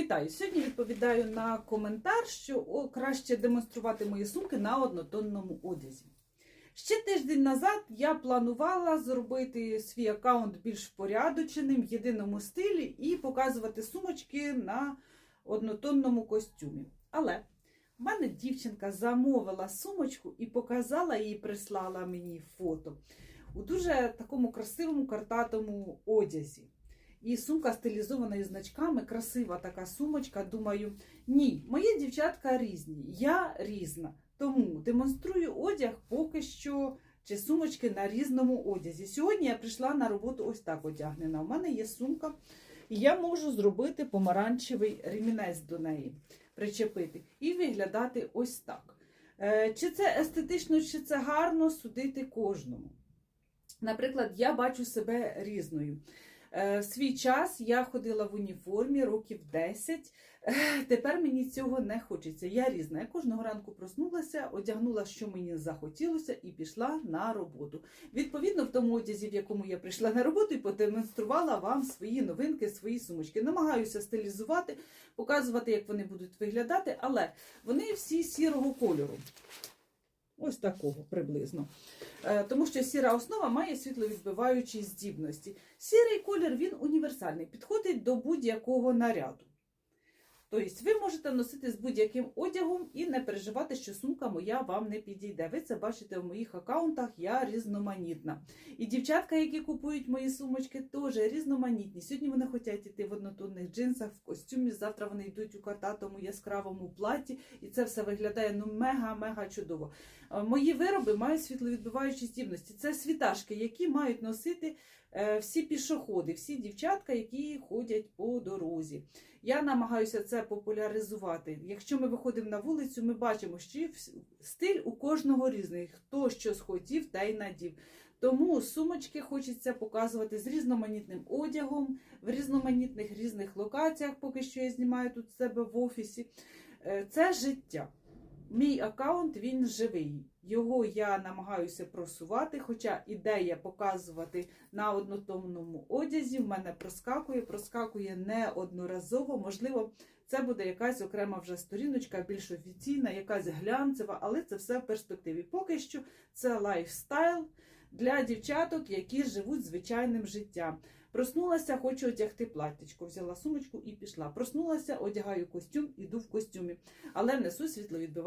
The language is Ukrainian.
Вітаю! Сьогодні відповідаю на коментар, що краще демонструвати мої сумки на однотонному одязі. Ще тиждень назад я планувала зробити свій аккаунт більш впорядоченим, в єдиному стилі і показувати сумочки на однотонному костюмі. Але в мене дівчинка замовила сумочку і показала її, прислала мені фото у дуже такому красивому картатому одязі. І сумка стилізована із значками, красива така сумочка. Думаю, ні, мої дівчатка різні, я різна. Тому демонструю одяг поки що чи сумочки на різному одязі. Сьогодні я прийшла на роботу ось так одягнена. У мене є сумка, і я можу зробити помаранчевий ремінець до неї, причепити і виглядати ось так. Е, Чи це естетично, чи це гарно, судити кожному. Наприклад, я бачу себе різною. Е, В свій час я ходила в уніформі років 10. Е, Тепер мені цього не хочеться. Я різна. Я кожного ранку проснулася, одягнула, що мені захотілося, і пішла на роботу. Відповідно, в тому одязі, в якому я прийшла на роботу, і продемонструвала вам свої новинки, свої сумочки. Намагаюся стилізувати, показувати, як вони будуть виглядати, але вони всі сірого кольору. Ось такого приблизно. Е, Тому що сіра основа має світловідбиваючі здібності. Сірий колір він універсальний, підходить до будь-якого наряду. Тобто ви можете носити з будь-яким одягом і не переживати, що сумка моя вам не підійде. Ви це бачите в моїх аккаунтах, я різноманітна. І дівчатка, які купують мої сумочки, теж різноманітні. Сьогодні вони хочуть йти в однотонних джинсах, в костюмі, завтра вони йдуть у картатому яскравому платі, і це все виглядає ну мега-мега чудово. Е, Мої вироби мають світловідбиваючі здібності. Це світашки, які мають носити всі пішоходи, всі дівчатка, які ходять по дорозі. Я намагаюся це популяризувати. Якщо ми виходимо на вулицю, ми бачимо, що стиль у кожного різний. Хто що схотів, та й надів. Тому сумочки хочеться показувати з різноманітним одягом, в різноманітних різних локаціях, поки що я знімаю тут себе в офісі. Е, Це життя. Мій аккаунт він живий. Його я намагаюся просувати, хоча ідея показувати на однотонному одязі в мене проскакує, проскакує неодноразово. Можливо, це буде якась окрема вже сторіночка, більш офіційна, якась глянцева, але це все в перспективі. Поки що це лайфстайл для дівчаток, які живуть звичайним життям. Проснулася, хочу одягти платтячко. Взяла сумочку і пішла. Проснулася, одягаю костюм, іду в костюмі, але несу світловідбиваючі